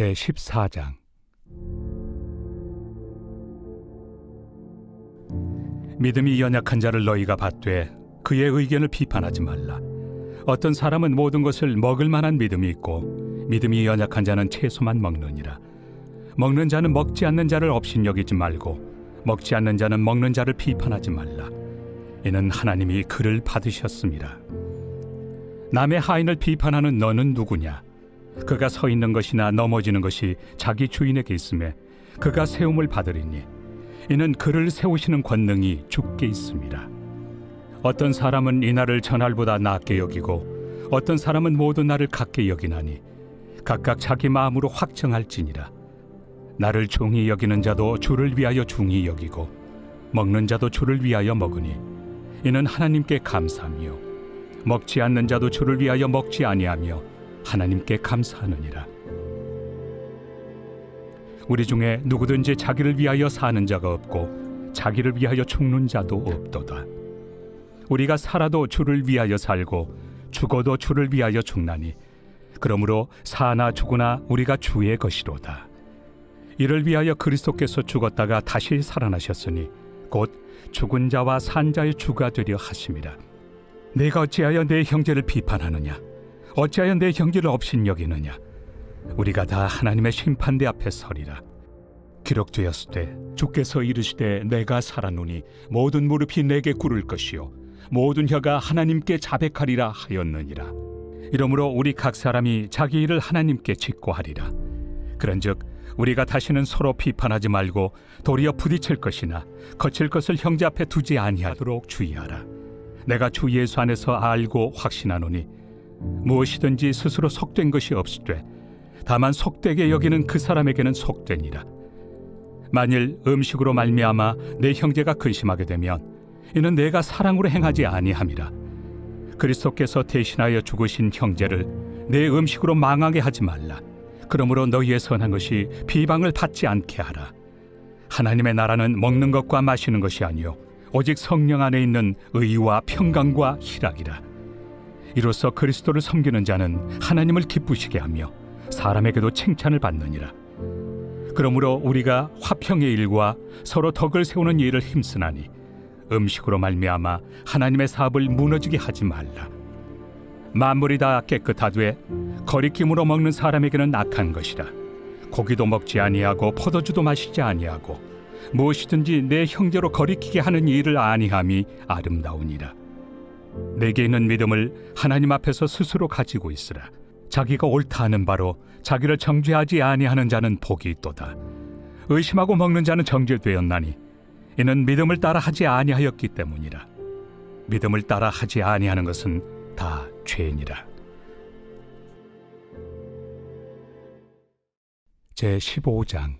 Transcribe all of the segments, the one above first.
제 14장. 믿음이 연약한 자를 너희가 받되 그의 의견을 비판하지 말라. 어떤 사람은 모든 것을 먹을 만한 믿음이 있고 믿음이 연약한 자는 채소만 먹느니라. 먹는 자는 먹지 않는 자를 업신여기지 말고 먹지 않는 자는 먹는 자를 비판하지 말라. 이는 하나님이 그를 받으셨습니다. 남의 하인을 비판하는 너는 누구냐 그가 서 있는 것이나 넘어지는 것이 자기 주인에게 있음에 그가 세움을 받으리니 이는 그를 세우시는 권능이 주께 있습니다. 어떤 사람은 이 날을 전날보다 낮게 여기고 어떤 사람은 모든 날을 같게 여기나니 각각 자기 마음으로 확정할지니라 나를 종이 여기는 자도 주를 위하여 중히 여기고 먹는 자도 주를 위하여 먹으니 이는 하나님께 감사하며 먹지 않는 자도 주를 위하여 먹지 아니하며 하나님께 감사하느니라. 우리 중에 누구든지 자기를 위하여 사는 자가 없고 자기를 위하여 죽는 자도 없도다. 우리가 살아도 주를 위하여 살고 죽어도 주를 위하여 죽나니 그러므로 사나 죽으나 우리가 주의 것이로다. 이를 위하여 그리스도께서 죽었다가 다시 살아나셨으니 곧 죽은 자와 산 자의 주가 되려 하심이라. 내가 어찌하여 내 형제를 비판하느냐? 어찌하여 내 형제를 업신여기느냐? 우리가 다 하나님의 심판대 앞에 서리라. 기록되었으되 주께서 이르시되 내가 살아노니 모든 무릎이 내게 꿇을 것이요 모든 혀가 하나님께 자백하리라 하였느니라. 이러므로 우리 각 사람이 자기 일을 하나님께 직고하리라. 그런즉 우리가 다시는 서로 비판하지 말고 도리어 부딪힐 것이나 거칠 것을 형제 앞에 두지 아니하도록 주의하라. 내가 주 예수 안에서 알고 확신하노니 무엇이든지 스스로 속된 것이 없으되 다만 속되게 여기는 그 사람에게는 속되니라. 만일 음식으로 말미암아 내 형제가 근심하게 되면 이는 내가 사랑으로 행하지 아니함이라. 그리스도께서 대신하여 죽으신 형제를 내 음식으로 망하게 하지 말라. 그러므로 너희의 선한 것이 비방을 받지 않게 하라. 하나님의 나라는 먹는 것과 마시는 것이 아니요 오직 성령 안에 있는 의와 평강과 희락이라. 이로써 그리스도를 섬기는 자는 하나님을 기쁘시게 하며 사람에게도 칭찬을 받느니라. 그러므로 우리가 화평의 일과 서로 덕을 세우는 일을 힘쓰나니 음식으로 말미암아 하나님의 사업을 무너지게 하지 말라. 만물이 다 깨끗하되 거리낌으로 먹는 사람에게는 악한 것이라. 고기도 먹지 아니하고 포도주도 마시지 아니하고 무엇이든지 내 형제로 거리키게 하는 일을 아니함이 아름다우니라. 내게 있는 믿음을 하나님 앞에서 스스로 가지고 있으라. 자기가 옳다 하는 바로 자기를 정죄하지 아니하는 자는 복이 있도다. 의심하고 먹는 자는 정죄되었나니 이는 믿음을 따라 하지 아니하였기 때문이라. 믿음을 따라 하지 아니하는 것은 다 죄니라. 제 15장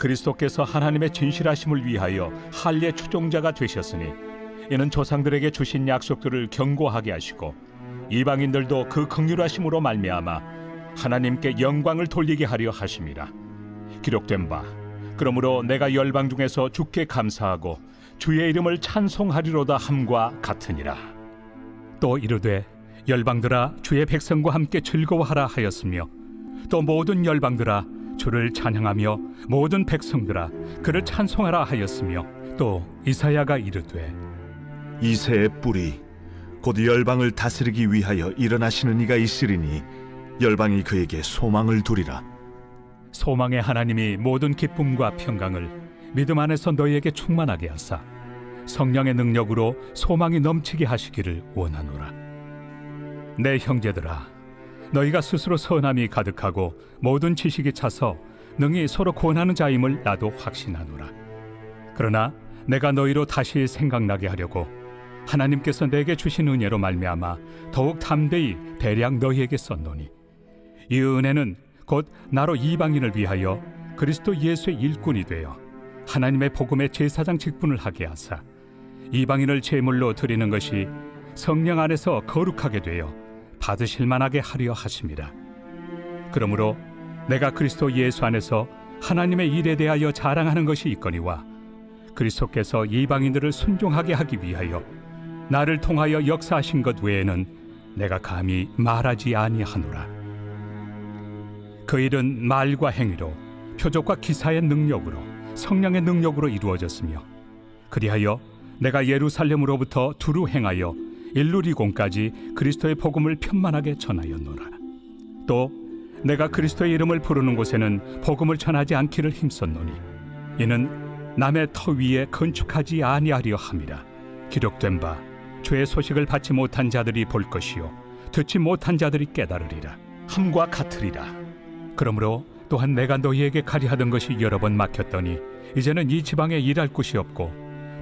그리스도께서 하나님의 진실하심을 위하여 할례 추종자가 되셨으니 이는 조상들에게 주신 약속들을 경고하게 하시고 이방인들도 그 긍휼하심으로 말미암아 하나님께 영광을 돌리게 하려 하심이라 기록된 바 그러므로 내가 열방 중에서 주께 감사하고 주의 이름을 찬송하리로다 함과 같으니라. 또 이르되 열방들아 주의 백성과 함께 즐거워하라 하였으며 또 모든 열방들아 주를 찬양하며 모든 백성들아 그를 찬송하라 하였으며 또 이사야가 이르되 이새의 뿌리 곧 열방을 다스리기 위하여 일어나시는 이가 있으리니 열방이 그에게 소망을 두리라. 소망의 하나님이 모든 기쁨과 평강을 믿음 안에서 너희에게 충만하게 하사 성령의 능력으로 소망이 넘치게 하시기를 원하노라. 내 형제들아, 너희가 스스로 선함이 가득하고 모든 지식이 차서 능히 서로 구원하는 자임을 나도 확신하노라. 그러나 내가 너희로 다시 생각나게 하려고 하나님께서 내게 주신 은혜로 말미암아 더욱 담대히 대량 너희에게 썼노니 이 은혜는 곧 나로 이방인을 위하여 그리스도 예수의 일꾼이 되어 하나님의 복음의 제사장 직분을 하게 하사 이방인을 제물로 드리는 것이 성령 안에서 거룩하게 되어 받으실 만하게 하려 하심이라. 그러므로 내가 그리스도 예수 안에서 하나님의 일에 대하여 자랑하는 것이 있거니와 그리스도께서 이방인들을 순종하게 하기 위하여 나를 통하여 역사하신 것 외에는 내가 감히 말하지 아니하노라. 그 일은 말과 행위로 표적과 기사의 능력으로 성령의 능력으로 이루어졌으며 그리하여 내가 예루살렘으로부터 두루 행하여 일루리공까지 그리스도의 복음을 편만하게 전하였노라. 또 내가 그리스도의 이름을 부르는 곳에는 복음을 전하지 않기를 힘썼노니 이는 남의 터 위에 건축하지 아니하려 함이라. 기록된 바 죄의 소식을 받지 못한 자들이 볼 것이요 듣지 못한 자들이 깨달으리라. 함과 같으리라. 그러므로 또한 내가 너희에게 가리하던 것이 여러 번 막혔더니 이제는 이 지방에 일할 곳이 없고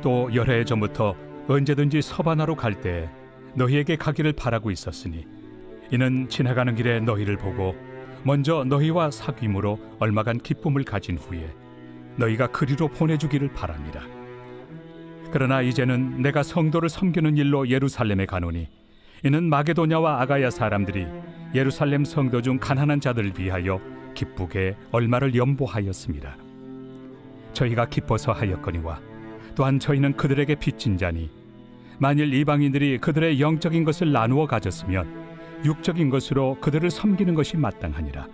또해 전부터 언제든지 서바나로 갈 때 너희에게 가기를 바라고 있었으니 이는 지나가는 길에 너희를 보고 먼저 너희와 사귐으로 얼마간 기쁨을 가진 후에 너희가 그리로 보내주기를 바랍니다. 그러나 이제는 내가 성도를 섬기는 일로 예루살렘에 가노니 이는 마게도냐와 아가야 사람들이 예루살렘 성도 중 가난한 자들을 위하여 기쁘게 얼마를 연보하였습니다. 저희가 기뻐서 하였거니와 또한 저희는 그들에게 빚진 자니 만일 이방인들이 그들의 영적인 것을 나누어 가졌으면 육적인 것으로 그들을 섬기는 것이 마땅하니라.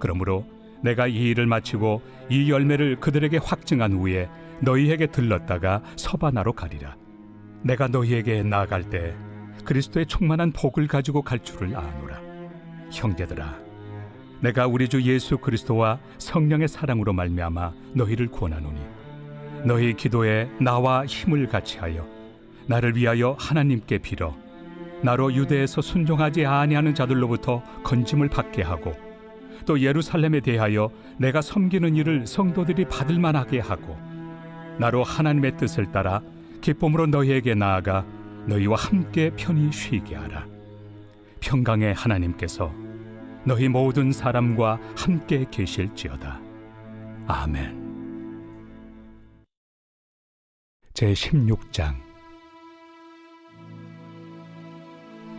그러므로 내가 이 일을 마치고 이 열매를 그들에게 확증한 후에 너희에게 들렀다가 서바나로 가리라. 내가 너희에게 나아갈 때 그리스도의 충만한 복을 가지고 갈 줄을 아노라. 형제들아, 내가 우리 주 예수 그리스도와 성령의 사랑으로 말미암아 너희를 구원하노니 너희 기도에 나와 힘을 같이하여 나를 위하여 하나님께 빌어 나로 유대에서 순종하지 아니하는 자들로부터 건짐을 받게 하고 또 예루살렘에 대하여 내가 섬기는 일을 성도들이 받을 만하게 하고 나로 하나님의 뜻을 따라 기쁨으로 너희에게 나아가 너희와 함께 편히 쉬게 하라. 평강의 하나님께서 너희 모든 사람과 함께 계실지어다. 아멘. 제 16장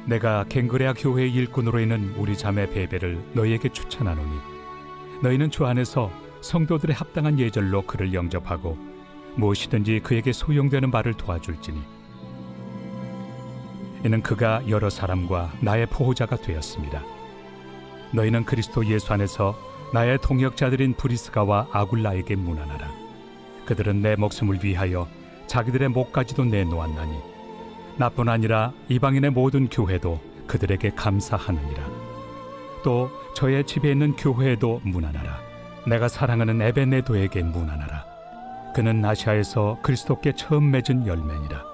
내가 갱그레아 교회 일꾼으로 있는 우리 자매 베베를 너희에게 추천하노니 너희는 주 안에서 성도들의 합당한 예절로 그를 영접하고 무엇이든지 그에게 소용되는 바를 도와줄지니 이는 그가 여러 사람과 나의 보호자가 되었습니다. 너희는 그리스도 예수 안에서 나의 동역자들인 브리스가와 아굴라에게 문안하라. 그들은 내 목숨을 위하여 자기들의 목까지도 내놓았나니 나뿐 아니라 이방인의 모든 교회도 그들에게 감사하느니라. 또 저의 집에 있는 교회에도 문안하라. 내가 사랑하는 에베네도에게 문안하라. 그는 아시아에서 그리스도께 처음 맺은 열매니라.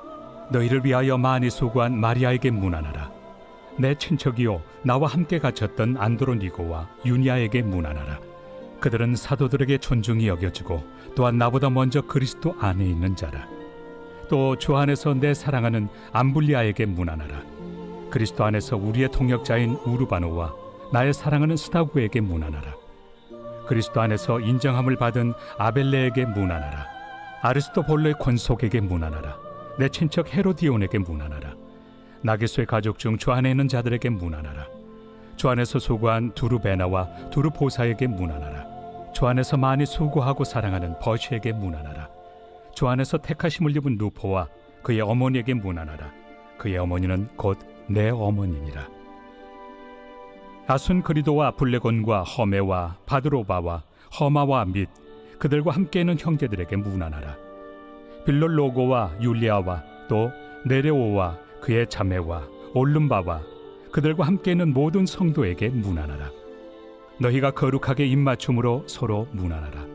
너희를 위하여 많이 수고한 마리아에게 문안하라. 내 친척이요 나와 함께 갇혔던 안드로니고와 유니아에게 문안하라. 그들은 사도들에게 존중이 여겨지고 또한 나보다 먼저 그리스도 안에 있는 자라. 또 주 안에서 내 사랑하는 암블리아에게 문안하라. 그리스도 안에서 우리의 통역자인 우르바노와 나의 사랑하는 스타구에게 문안하라. 그리스도 안에서 인정함을 받은 아벨레에게 문안하라. 아리스토볼로의 권속에게 문안하라. 내 친척 헤로디온에게 문안하라. 나게수의 가족 중 주 안에 있는 자들에게 문안하라. 주 안에서 수고한 두루베나와 두루보사에게 문안하라. 주 안에서 많이 수고하고 사랑하는 버시에게 문안하라. 주 안에서 택하심을 입은 누포와 그의 어머니에게 문안하라. 그의 어머니는 곧 내 어머니니라. 아순 그리도와 블레곤과 허메와 바드로바와 허마와 및 그들과 함께 있는 형제들에게 문안하라. 빌롤로고와 율리아와 또 네레오와 그의 자매와 올름바와 그들과 함께 있는 모든 성도에게 문안하라. 너희가 거룩하게 입맞춤으로 서로 문안하라.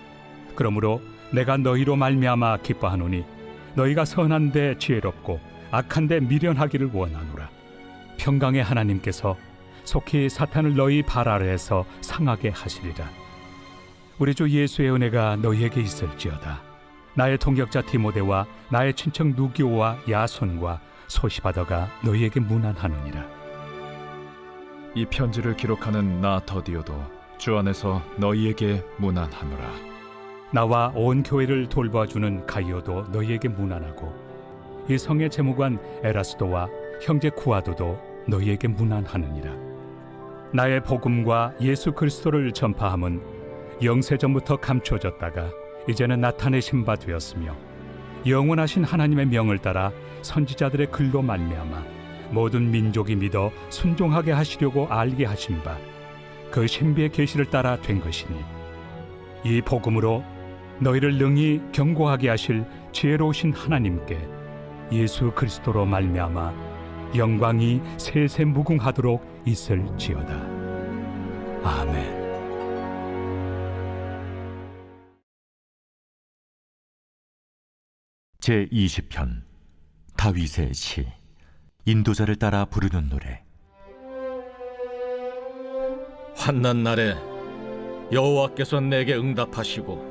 그러므로 내가 너희로 말미암아 기뻐하노니 너희가 선한데 지혜롭고 악한데 미련하기를 원하노라. 평강의 하나님께서 속히 사탄을 너희 발 아래에서 상하게 하시리라. 우리 주 예수의 은혜가 너희에게 있을지어다. 나의 동역자 디모데와 나의 친척 누기오와 야손과 소시바더가 너희에게 문안하느니라. 이 편지를 기록하는 나 더디오도 주 안에서 너희에게 문안하노라. 나와 온 교회를 돌봐주는 가이오도 너희에게 문안하고 이 성의 재무관 에라스도와 형제 쿠아도도 너희에게 문안하느니라. 나의 복음과 예수 그리스도를 전파함은 영세 전부터 감춰졌다가 이제는 나타내신 바 되었으며 영원하신 하나님의 명을 따라 선지자들의 글로 말미암아 모든 민족이 믿어 순종하게 하시려고 알게 하신 바 그 신비의 계시를 따라 된 것이니 이 복음으로 너희를 능히 경고하게 하실 지혜로우신 하나님께 예수 그리스도로 말미암아 영광이 세세 무궁하도록 있을지어다. 아멘. 제 20편 다윗의 시 인도자를 따라 부르는 노래 환난 날에 여호와께서 내게 응답하시고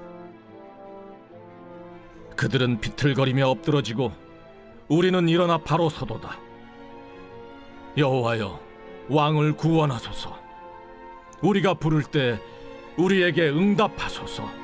그들은 비틀거리며 엎드러지고 우리는 일어나 바로 서도다. 여호와여 왕을 구원하소서. 우리가 부를 때 우리에게 응답하소서.